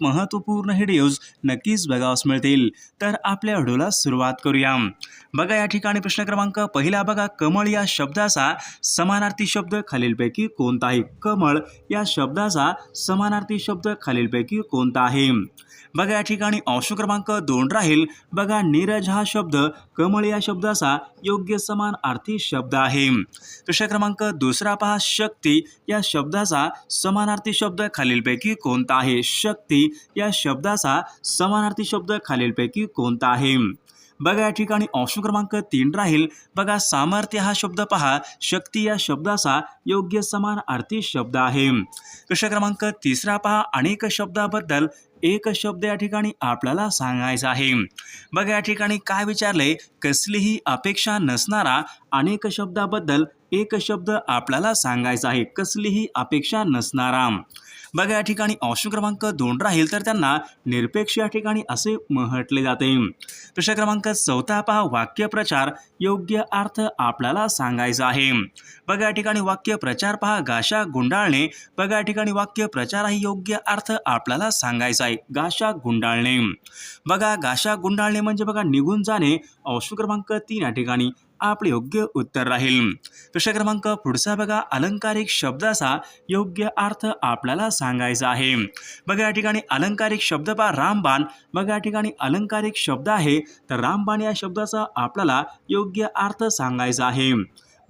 महत्त्वपूर्ण व्हिडिओज नक्कीच बघावस मिळतील. तर आपल्या व्हिडिओला सुरुवात करूया. बघा या ठिकाणी प्रश्न क्रमांक पहिला बघा कमळ या शब्दाचा समानार्थी शब्द खालीलपैकी कोणता आहे? कमळ या शब्दाचा समानार्थी शब्द खालीलपैकी कोणता आहे? बघा या ठिकाणी अंश क्रमांक दोन राहील. बघा नीरज हा शब्द कमळ या शब्दाचा योग्य समान अर्थी शब्द आहे. प्रश्न क्रमांक दुसरा पहा शक्ती या शब्दाचा समानार्थी शब्द खालीलपैकी कोणता आहे? शक्ती या शब्दाचा समानार्थी शब्द खालीलपैकी कोणता आहे? बघा या ठिकाणी ऑप्शन क्रमांक तीन राहील. बघा सामर्थ्य हा शब्द पहा. शक्ती या शब्दाचा योग्य समान अर्थी शब्द आहे. प्रश्न क्रमांक तिसरा पहा. अनेक शब्दाबद्दल एक शब्द या ठिकाणी आपल्याला सांगायचा आहे. बघा या ठिकाणी काय विचारले? कसलीही अपेक्षा नसणारा अनेक शब्दाबद्दल एक शब्द आपल्याला सांगायचा आहे. कसलीही अपेक्षा नसणारा. बघा या ठिकाणी अंश क्रमांक दोन राहील तर त्यांना निरपेक्ष या ठिकाणी असे म्हटले जाते. प्रश्न क्रमांक चौथा पहा वाक्यप्रचार योग्य अर्थ आपल्याला सांगायचा आहे. बघा या ठिकाणी वाक्य प्रचार पहा गाशा गुंडाळणे. बघा या ठिकाणी वाक्य प्रचार हा योग्य अर्थ आपल्याला सांगायचा आहे गाशा गुंडाळणे. बघा गाशा गुंडाळणे म्हणजे बघा निघून जाणे. अंश क्रमांक तीन या ठिकाणी आपले योग्य उत्तर राहील. प्रश्न क्रमांक पुढचा बघा. अलंकारिक शब्दाचा योग्य अर्थ आपल्याला सांगायचा आहे. बघा या ठिकाणी अलंकारिक शब्द पहा. रामबाण. बघा या ठिकाणी अलंकारिक शब्द आहे. तर रामबाण या शब्दाचा आपल्याला योग्य अर्थ सांगायचा आहे.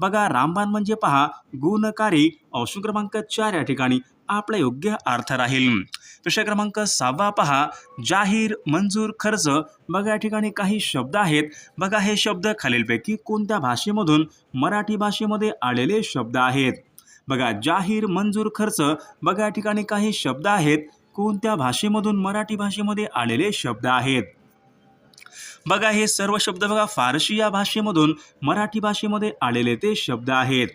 बघा रामबाण म्हणजे पहा गुणकारी. अंश क्रमांक चार या ठिकाणी आपला योग्य अर्थ राहील. विषय क्रमांक सहावा पहा. जाहीर मंजूर खर्च. बघा या ठिकाणी काही शब्द आहेत. बघा हे शब्द खालीलपैकी कोणत्या भाषेमधून मराठी भाषेमध्ये आलेले शब्द आहेत? बघा जाहीर मंजूर खर्च. बघा या ठिकाणी काही शब्द आहेत. कोणत्या भाषेमधून मराठी भाषेमध्ये आलेले शब्द आहेत? बघा हे सर्व शब्द बघा फारशी या भाषेमधून मराठी भाषेमध्ये आलेले ते शब्द आहेत.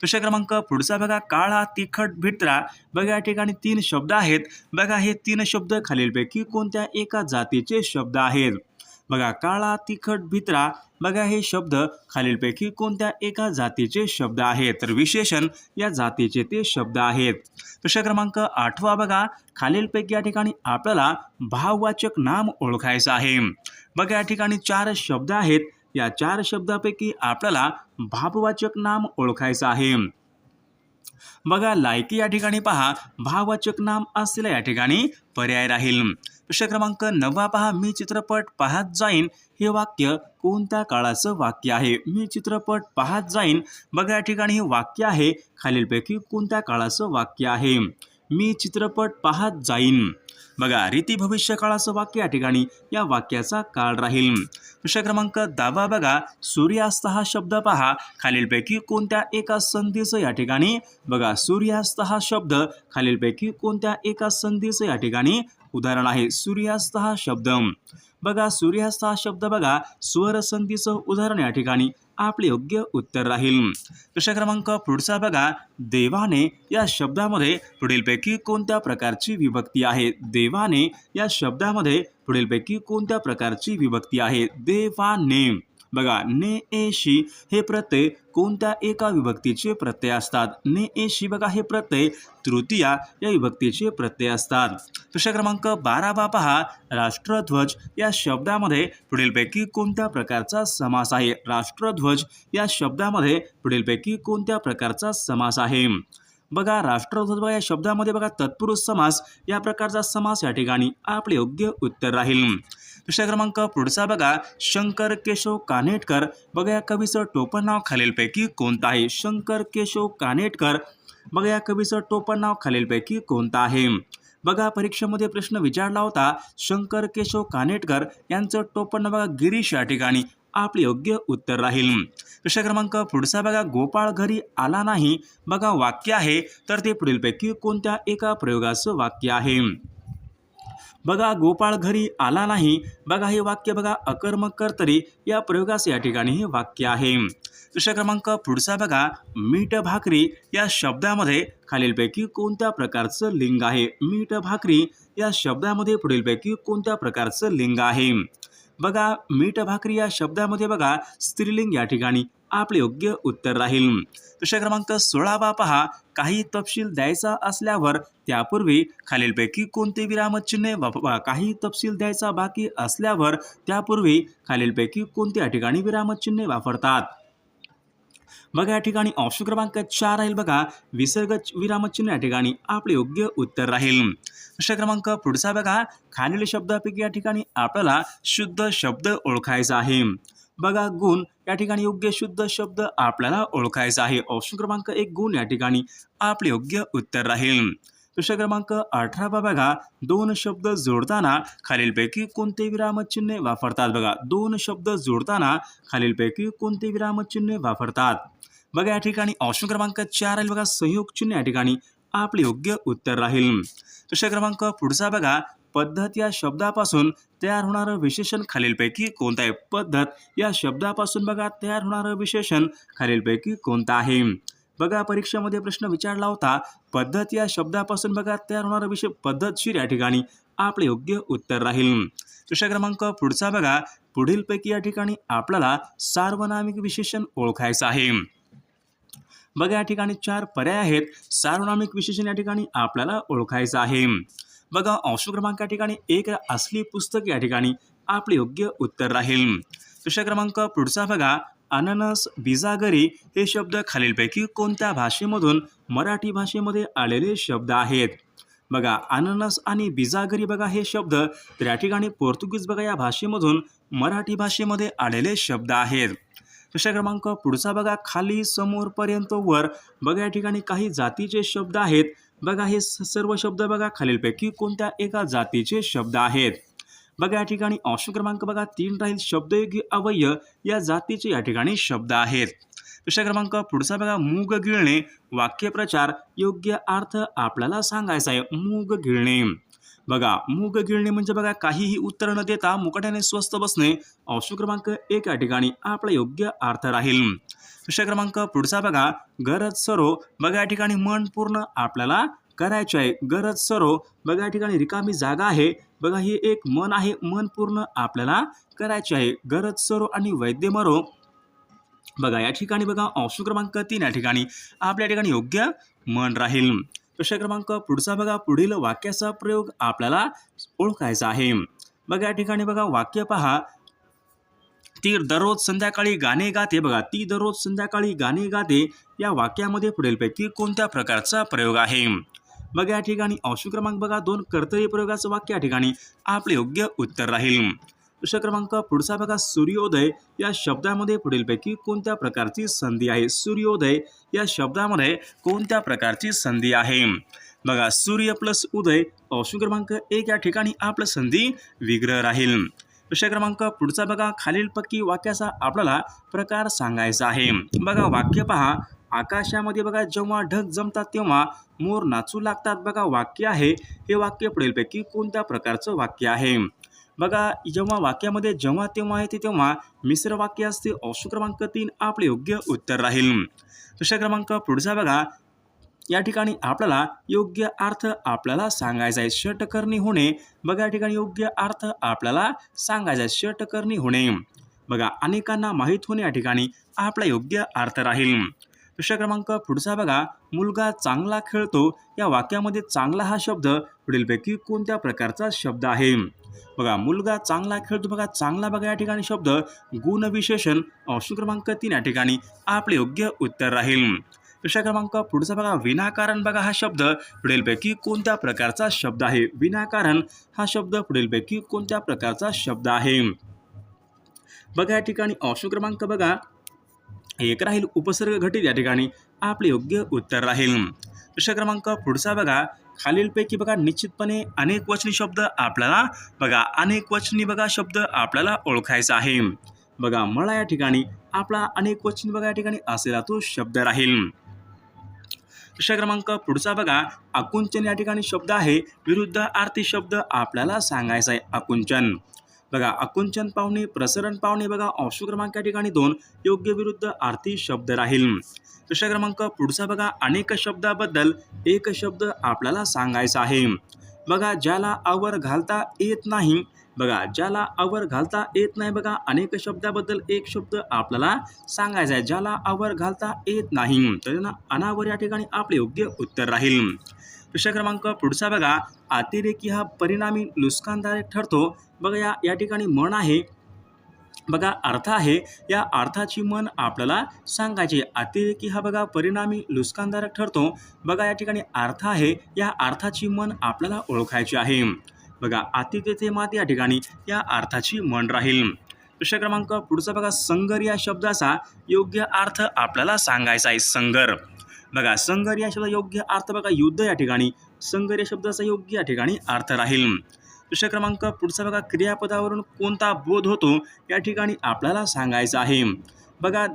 प्रश्न क्रमांक पुढचा बघा. काळा तिखट भित्रा. बघा या ठिकाणी तीन शब्द आहेत. बघा हे तीन शब्द खालीलपैकी कोणत्या एका जातीचे शब्द आहेत? बघा काळा तिखट भित्रा. बघा हे शब्द खालीलपैकी कोणत्या एका जातीचे शब्द आहेत? तर विशेषण या जातीचे ते शब्द आहेत. प्रश्न क्रमांक आठवा बघा. खालीलपैकी या ठिकाणी आपल्याला भाववाचक नाम ओळखायचं आहे. बघा या ठिकाणी चार शब्द आहेत. या चार शब्दापैकी आपल्याला भाववाचक नाम ओळखायचं आहे. बघा लायकी या ठिकाणी पहा. भाववाचक नाम असलेल्या या ठिकाणी पर्याय राहील. प्रश्न क्रमांक नववा पहा. मी चित्रपट पाहत जाईन. हे वाक्य कोणत्या काळाचं वाक्य आहे? मी चित्रपट पाहत जाईन. बघा या ठिकाणी हे वाक्य आहे. खालीलपैकी कोणत्या काळाचं वाक्य आहे? मी चित्रपट पाहत जाईन. बघा रीती भविष्य काळाचं वाक्य या ठिकाणी या वाक्याचा काळ राहील. प्रश्न क्रमांक दहावा बघा सूर्यास्त हा शब्द पहा. खालीलपैकी कोणत्या एका संधीचं या ठिकाणी? बघा सूर्यास्त हा शब्द खालीलपैकी कोणत्या एका संधीचं या ठिकाणी उदाहरण आहे? सूर्यास्त हा शब्द. बघा सूर्यास्त हा शब्द बघा स्वर संधीचं उदाहरण या ठिकाणी आपले योग्य उत्तर राहील. प्रश्न क्रमांक पुढचा बघा. देवाने या शब्दामध्ये पुढीलपैकी कोणत्या प्रकारची विभक्ती आहे? देवाने या शब्दामध्ये पुढीलपैकी कोणत्या प्रकारची विभक्ती आहे? देवाने. बघा ने एशी हे प्रत्यय कोणत्या एका विभक्तीचे प्रत्यय असतात? ने एशी बघा हे प्रत्यय तृतीया या विभक्तीचे प्रत्यय असतात. प्रश्न क्रमांक बारा बा पहा. राष्ट्रध्वज या शब्दामध्ये पुढीलपैकी कोणत्या प्रकारचा समास आहे? राष्ट्रध्वज या शब्दामध्ये पुढीलपैकी कोणत्या प्रकारचा समास आहे? बघा राष्ट्रध्वज या शब्दामध्ये बघा तत्पुरुष समास या प्रकारचा समास या ठिकाणी आपले योग्य उत्तर राहील. दुसऱ्या क्रमांक पुढचा बघा. शंकर केशव कानेटकर. बघा या कवीचं टोपण नाव खालीलपैकी कोणतं आहे? शंकर केशव कानेटकर. बघा या कवीचं टोपण नाव खालीलपैकी कोणतं आहे? बघा परीक्षेमध्ये प्रश्न विचारला होता. शंकर केशव कानेटकर यांचं टोपण नाव बघा गिरीश या ठिकाणी. आपले योग्य उत्तर राहील. प्रश्न क्रमांक पुढचा बघा. गोपाळ घरी आला नाही. बघा वाक्य आहे. तर ते पुढीलपैकी कोणत्या एका प्रयोगाचं वाक्य आहे? बघा गोपाळ घरी आला नाही. बघा हे वाक्य बघा अकर्मक कर्तरी या प्रयोगास या ठिकाणी हे वाक्य आहे. प्रश्न क्रमांक पुढचा बघा. मीठ भाकरी या शब्दामध्ये खालीलपैकी कोणत्या प्रकारचं लिंग आहे? मीठ भाकरी या शब्दामध्ये पुढीलपैकी कोणत्या प्रकारचं लिंग आहे? बघा मीठ भाकरी या शब्दामध्ये बघा स्त्रीलिंग या ठिकाणी आपले योग्य उत्तर राहील. प्रश्न क्रमांक सोळावा पहा. काही तपशील द्यायचा असल्यावर त्यापूर्वी खालीलपैकी कोणते विरामचिन्हे वापरा काही तपशील द्यायचा बाकी असल्यावर त्यापूर्वी खालीलपैकी कोणत्या ठिकाणी विरामचिन्हे वापरतात? बघा या ठिकाणी ऑप्शन क्रमांक चार राहील बघा. विसर्ग विरामचिन्ह या ठिकाणी आपले योग्य उत्तर राहील. प्रश्न क्रमांक पुढचा बघा. खालील शब्दापैकी या ठिकाणी आपल्याला शुद्ध शब्द ओळखायचा आहे. बघा गुण या ठिकाणी योग्य शुद्ध शब्द आपल्याला ओळखायचा आहे. ऑप्शन क्रमांक एक गुण या ठिकाणी आपले योग्य उत्तर राहील. दुसरा क्रमांक अठरावा बघा. दोन शब्द जोडताना खालीलपैकी कोणते विरामचिन्हे वापरतात? बघा दोन शब्द जोडताना खालीलपैकी कोणते विरामचिन्हे वापरतात? बघा या ठिकाणी ऑप्शन क्रमांक चार राहील बघा संयोग चिन्ह या ठिकाणी आपले योग्य उत्तर राहील. दुसरा क्रमांक पुढचा बघा. पद्धत या शब्दापासून तयार होणारं विशेषण खालीलपैकी कोणतं आहे? पद्धत या शब्दापासून बघा तयार होणारं विशेषण खालीलपैकी कोणतं आहे? बघा परीक्षेमध्ये प्रश्न विचारला होता पद्धत या शब्दापासून बघा तयार होणारा विषय पद्धतशीर या ठिकाणी आपले योग्य उत्तर राहील. दुसरा क्रमांक पुढचा बघा पुढीलपैकी या ठिकाणी आपल्याला सार्वनामिक विशेषण ओळखायचं आहे. बघा या ठिकाणी चार पर्याय आहेत सार्वनामिक विशेषण या ठिकाणी आपल्याला ओळखायचं आहे. बघा ऑप्शन क्रमांक या ठिकाणी एक असली पुस्तक या ठिकाणी आपले योग्य उत्तर राहील. दुसरा क्रमांक पुढचा बघा अननस बिजागरी हे शब्द खालीलपैकी कोणत्या भाषेमधून मराठी भाषेमध्ये आलेले शब्द आहेत? बघा अननस आणि बिजागरी बघा हे शब्द तर या ठिकाणी पोर्तुगीज बघा या भाषेमधून मराठी भाषेमध्ये आलेले शब्द आहेत. दुसरा क्रमांक पुढचा बघा खाली समोरपर्यंत वर बघा या ठिकाणी काही जातीचे शब्द आहेत. बघा हे स- सर्व शब्द बघा खालीलपैकी कोणत्या एका जातीचे शब्द आहेत? बघा या ठिकाणी ऑप्शन क्रमांक बघा तीन राहील शब्दयोगी अवयव या जातीचे या ठिकाणी शब्द आहेत. प्रश्न क्रमांक पुढचा बघा मूग गिळणे. वाक्यप्रचार योग्य अर्थ आपल्याला सांगायचा आहे. मूग गिळणे. बघा मूग गिळणे म्हणजे बघा काहीही उत्तर न देता मुकाट्याने स्वस्त बसणे. ऑप्शन क्रमांक एक या ठिकाणी आपला योग्य अर्थ राहील. प्रश्न क्रमांक पुढचा बघा गरज सरो. बघा या ठिकाणी मन पूर्ण आपल्याला करायचे आहे. गरज सरो. बघा या ठिकाणी रिकामी जागा आहे. बघा ही एक मन आहे. मन पूर्ण आपल्याला करायचे आहे. गरज सरो आणि वैद्य मरो. बघा या ठिकाणी बघा ऑप्शन क्रमांक तीन या ठिकाणी आपल्या ठिकाणी योग्य मन राहील. प्रश्न क्रमांक पुढचा बघा पुढील वाक्याचा प्रयोग आपल्याला ओळखायचा आहे. बघा या ठिकाणी बघा वाक्य पहा. ती दररोज संध्याकाळी गाणे गाते. बघा ती दररोज संध्याकाळी गाणे गाते. या वाक्यामध्ये पुढीलपैकी कोणत्या प्रकारचा प्रयोग आहे? बघा या ठिकाणी ऑप्शन क्रमांक बघा दोन कर्तरी प्रयोगाचं वाक्य या ठिकाणी आपले योग्य उत्तर राहील. प्रश्न क्रमांक पुढचा बघा सूर्योदय. या शब्दामध्ये पुढीलपैकी कोणत्या प्रकारची संधी आहे? सूर्योदय. या शब्दामध्ये कोणत्या प्रकारची संधी आहे? बघा सूर्य प्लस उदय ऑप्शन क्रमांक एक या ठिकाणी आपलं संधी विग्रह राहील. प्रश्न क्रमांक पुढचा बघा खालील पक्की वाक्याचा आपल्याला प्रकार सांगायचा आहे. बघा वाक्य पहा. आकाशामध्ये बघा जेव्हा ढग जमतात तेव्हा मोर नाचू लागतात. बघा वाक्य आहे. हे वाक्य पुढीलपैकी कोणत्या प्रकारचं वाक्य आहे? बघा जेव्हा वाक्यामध्ये जेव्हा तेव्हा येते तेव्हा मिश्र वाक्य असते ऑप्शन क्रमांक तीन आपले योग्य उत्तर राहील. दुसरा क्रमांक पुढचा बघा. या ठिकाणी आपल्याला योग्य अर्थ आपल्याला सांगायचा आहे. षटकर्णी होणे बघा या ठिकाणी योग्य अर्थ आपल्याला सांगायचा आहे. षटकर्णी होणे. बघा अनेकांना माहीत होणे या ठिकाणी आपला योग्य अर्थ राहील. दुसरा क्रमांक पुढचा बघा. मुलगा चांगला खेळतो. या वाक्यामध्ये चांगला हा शब्द पुढीलपैकी कोणत्या प्रकारचा शब्द आहे? बघा मुलगा चांगला खेळतो. बघा चांगला बघा या ठिकाणी शब्द. गुणविशेषण ऑप्शन क्रमांक तीन या ठिकाणी आपले योग्य उत्तर राहील. दुसरा क्रमांक पुढचा बघा विनाकारण बघा हा शब्द. पुढीलपैकी कोणत्या प्रकारचा शब्द आहे? विनाकारण हा शब्द पुढीलपैकी कोणत्या प्रकारचा शब्द आहे? बघा या ठिकाणी ऑप्शन क्रमांक बघा. एक राहील उपसर्ग घटित या ठिकाणी आपले योग्य उत्तर राहील. प्रश्न क्रमांक पुढचा बघा. खालीलपैकी बघा निश्चितपणे अनेक वचनी शब्द आपल्याला बघा अनेक वचनी बघा शब्द आपल्याला ओळखायचा आहे. बघा मला या ठिकाणी आपला अनेक वचनी बघा या ठिकाणी असेला तो शब्द राहील. प्रश्न क्रमांक पुढचा बघा आकुंचन या ठिकाणी शब्द आहे. विरुद्ध आरती शब्द आपल्याला सांगायचा आहे आकुंचन बघा अकुंचन पाहुणे प्रसरण पाहुणे बघा ऑप्शन क्रमांक या ठिकाणी दोन योग्य विरुद्ध आरती शब्द राहील. प्रश्न क्रमांक पुढचा बघा अनेक शब्दाबद्दल एक शब्द आपल्याला सांगायचा आहे. बघा ज्याला आवर घालता येत नाही बघा ज्याला आवर घालता येत नाही बघा अनेक शब्दाबद्दल एक शब्द आपल्याला सांगायचा आहे. ज्याला आवर घालता येत नाही तर ना अनावर या ठिकाणी आपले योग्य उत्तर राहील. प्रश्न क्रमांक पुढचा बघा अतिरेकी हा परिणामी नुकसानदायक ठरतो बघा या या ठिकाणी मन आहे. बघा अर्थ आहे या अर्थाची मन आपल्याला सांगायची अतिरेकी हा बघा परिणामी नुकसानदायक ठरतो. बघा या ठिकाणी अर्थ आहे या अर्थाची मन आपल्याला ओळखायची आहे. बघा अति तेथे मात या ठिकाणी या अर्थाची मन राहील. प्रश्न क्रमांक पुढचा बघा संगर या शब्दाचा योग्य अर्थ आपल्याला सांगायचा आहे संगर. बघा संगर या शब्द योग्य अर्थ बघा युद्ध या ठिकाणी. संगर या शब्दाचा योग्य या ठिकाणी अर्थ राहील. प्रश्न क्रमांक पुढचा बघा क्रियापदावरून कोणता बोध होतो या ठिकाणी आपल्याला सांगायचं आहे. बघा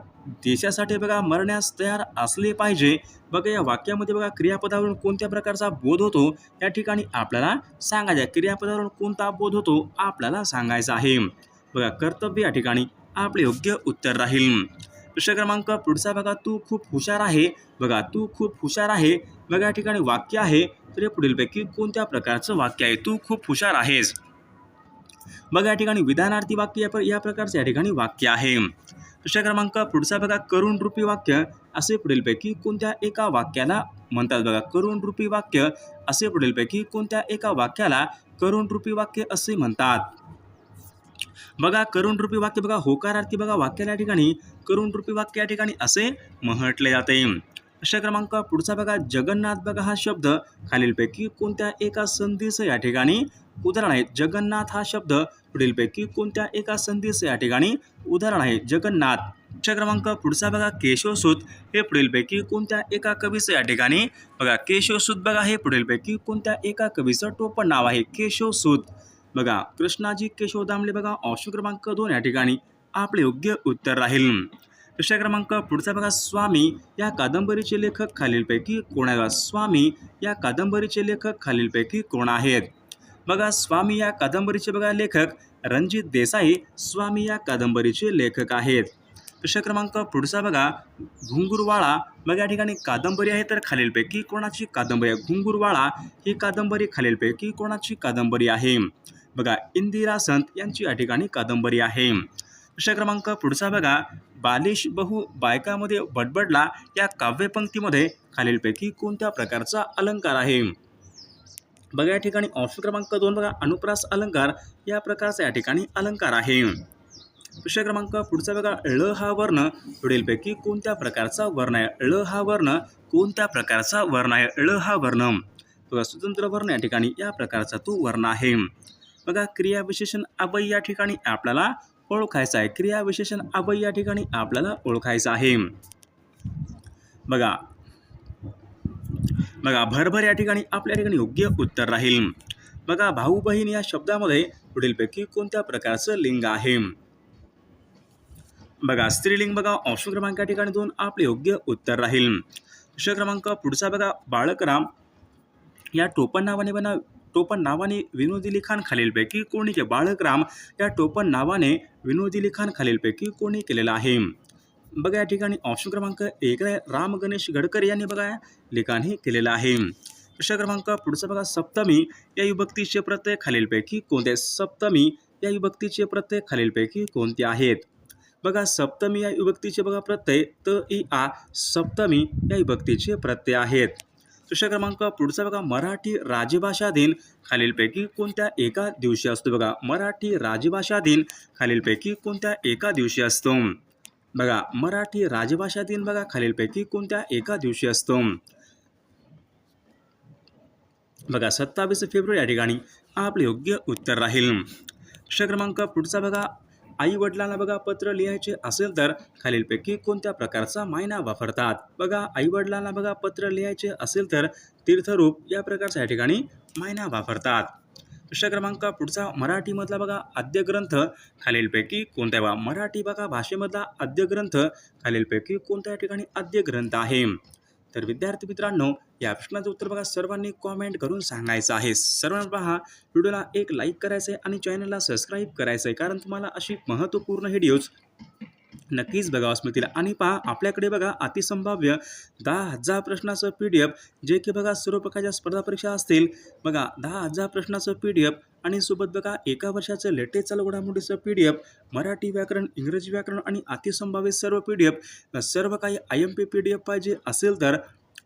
देशासाठी बघा मरण्यास तयार असले पाहिजे. बघा या वाक्यामध्ये बघा क्रियापदावरून कोणत्या प्रकारचा बोध होतो या ठिकाणी आपल्याला सांगायचं क्रियापदावरून कोणता बोध होतो आपल्याला सांगायचा आहे. बघा कर्तव्य या ठिकाणी आपले योग्य उत्तर राहील. प्रश्न क्रमांक पुढचा बघा तू खूप हुशार आहे. बघा तू खूप हुशार आहे. बघा या ठिकाणी वाक्य आहे. तर या पुढीलपैकी कोणत्या प्रकारचं वाक्य आहे? तू खूप हुशार आहेस. बघा या ठिकाणी विधानार्थी वाक्य या या प्रकारचं या ठिकाणी वाक्य आहे. प्रश्न क्रमांक पुढचा बघा करुण रूपी वाक्य. असे पुढीलपैकी कोणत्या एका वाक्याला म्हणतात बघा करुण रूपी वाक्य. असे पुढीलपैकी कोणत्या एका वाक्याला करुण रूपी वाक्य असे म्हणतात. बघा करुण रूपी वाक्य बघा होकारार्थी बघा वाक्याला या ठिकाणी करुण रूपी वाक्य या ठिकाणी असे म्हटले जाते. प्रश्न क्रमांक पुढचा बघा जगन्नाथ बघा हा शब्द. खालीलपैकी कोणत्या एका संधीचं या ठिकाणी उदाहरण आहे? जगन्नाथ हा शब्द. पुढीलपैकी कोणत्या एका संधीचं या ठिकाणी उदाहरण आहे? जगन्नाथ. प्रश्न क्रमांक पुढचा बघा केशवसूत. हे पुढीलपैकी कोणत्या एका कवीचं या ठिकाणी बघा केशवसूत बघा. हे पुढीलपैकी कोणत्या एका कवीचं टोपण नाव आहे? केशवसूत. बघा कृष्णाजी केशव दामले बघा ऑप्शन क्रमांक दोन या ठिकाणी आपले योग्य उत्तर राहील. प्रश्न क्रमांक? पुढचा बघा स्वामी या कादंबरीचे लेखक खालीलपैकी कोण आहे स्वामी या कादंबरीचे लेखक खालीलपैकी कोण आहेत? बघा स्वामी या कादंबरीचे बघा लेखक रणजित देसाई स्वामी या कादंबरीचे लेखक आहेत. प्रश्न क्रमांक? पुढचा बघा घुंगुरवाळा. मग या ठिकाणी कादंबरी आहे तर खालीलपैकी कोणाची कादंबरी आहे? घुंगुरवाळा ही कादंबरी खालीलपैकी कोणाची कादंबरी आहे? बघा इंदिरा संत यांची या ठिकाणी कादंबरी आहे. प्रश्न क्रमांक पुढचा बघा. बालिश बहु बायकामध्ये बडबडला या काव्यपंक्तीमध्ये खालीलपैकी कोणत्या प्रकारचा अलंकार आहे? बघा या ठिकाणी ऑप्शन क्रमांक दोन बघा. अनुप्रास अलंकार या प्रकारचा या ठिकाणी अलंकार आहे. प्रश्न क्रमांक पुढचा बघा. ळ हा वर्ण पुढीलपैकी कोणत्या प्रकारचा वर्ण आहे? ळ हा वर्ण कोणत्या प्रकारचा वर्ण आहे? ळ हा वर्ण. बघा स्वतंत्र वर्ण या ठिकाणी या प्रकारचा तो वर्ण आहे. बघा क्रियाविशेषण अभय या ठिकाणी आपल्याला ओळखायचं आहे. क्रियाविशेषण अभय या ठिकाणी आपल्याला ओळखायचं आहे. बघा. बघा भरभर या ठिकाणी आपल्या ठिकाणी योग्य उत्तर राहील. बघा भाऊ बहीण या शब्दामध्ये पुढीलपैकी कोणत्या प्रकारचं लिंग आहे? बघा स्त्रीलिंग बघा ऑप्शन क्रमांक या ठिकाणी दोन आपले योग्य उत्तर राहील. प्रश्न क्रमांक पुढचा बघा बाळकराम या टोपण नावाने बना टोपण नावाने विनोदी लिखाण खालीलपैकी कोणी के बाळकराम या टोपण नावाने विनोदी लिखाण खालीलपैकी कोणी केलेलं आहे? बघा या ठिकाणी ऑप्शन क्रमांक एक आहे. राम गणेश गडकर यांनी बघा लिखाण हे केलेलं आहे. प्रश्न क्रमांक पुढचा बघा. सप्तमी या विभक्तीचे प्रत्यय खालीलपैकी कोणते? सप्तमी या विभक्तीचे प्रत्यय खालीलपैकी कोणते आहेत? बघा सप्तमी या विभक्तीचे बघा प्रत्यय त इ आ. सप्तमी या विभक्तीचे प्रत्यय आहेत. प्रश्न क्रमांक पुढचा बघा मराठी राजभाषा दिन खालीलपैकी कोणत्या एका दिवशी असतो? बघा मराठी राजभाषा दिन खालीलपैकी कोणत्या एका दिवशी असतो? बघा मराठी राजभाषा दिन बघा खालीलपैकी कोणत्या एका दिवशी असतो? बघा सत्तावीस फेब्रुवारी या ठिकाणी आपले योग्य उत्तर राहील. प्रश्न क्रमांक पुढचा बघा आई वडिलांना बघा पत्र लिहायचे असेल तर खालीलपैकी कोणत्या प्रकारचा मायना वापरतात? बघा आई वडिलांना बघा पत्र लिहायचे असेल तर तीर्थरूप या प्रकारच्या या ठिकाणी मायना वापरतात. प्रश्न क्रमांक पुढचा मराठीमधला बघा आद्य ग्रंथ खालीलपैकी कोणत्या बा मराठी बघा भाषेमधला आद्य ग्रंथ खालीलपैकी कोणत्या या ठिकाणी आद्य ग्रंथ आहे? तर विद्यार्थी मित्रांनो या प्रश्नाचं उत्तर बघा. सर्वांनी कॉमेंट करून सांगायचं आहे. सर्वांना पहा व्हिडिओला एक लाईक करायचं आहे आणि चॅनलला सबस्क्राईब करायचं आहे कारण तुम्हाला अशी महत्त्वपूर्ण व्हिडिओज नक्कीच बघावास मिळतील. आणि पहा आपल्याकडे बघा अतिसंभाव्य दहा हजार प्रश्नाचं पी डी एफ जे की बघा सर्व प्रकारच्या स्पर्धा परीक्षा असतील. बघा दहा हजार प्रश्नाचं पी डी एफ आणि सोबत बघा एका वर्षाचं लेटेस्ट चालू घडामोडीचं पी डी एफ मराठी व्याकरण इंग्रजी व्याकरण आणि अतिसंभाव्य सर्व पी डी एफ सर्व काही I M P P D F पाहिजे असेल तर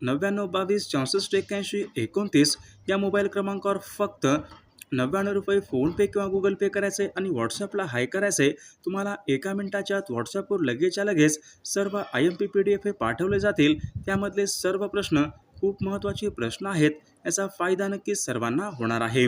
नव्याण्णव बावीस चौसष्ट एक्क्याऐंशी एकोणतीस या मोबाईल क्रमांकावर फक्त नव्याण्णव रुपये फोनपे किंवा गुगल पे करायचे आणि व्हॉट्सअपला हाय करायचे तुम्हाला एका मिनिटाच्या आत व्हॉट्सअपवर लगेचच्या लगेच सर्व I M P P D F हे पाठवले जातील. त्यामधले सर्व प्रश्न खूप महत्त्वाचे प्रश्न आहेत याचा फायदा नक्कीच सर्वांना होणार आहे.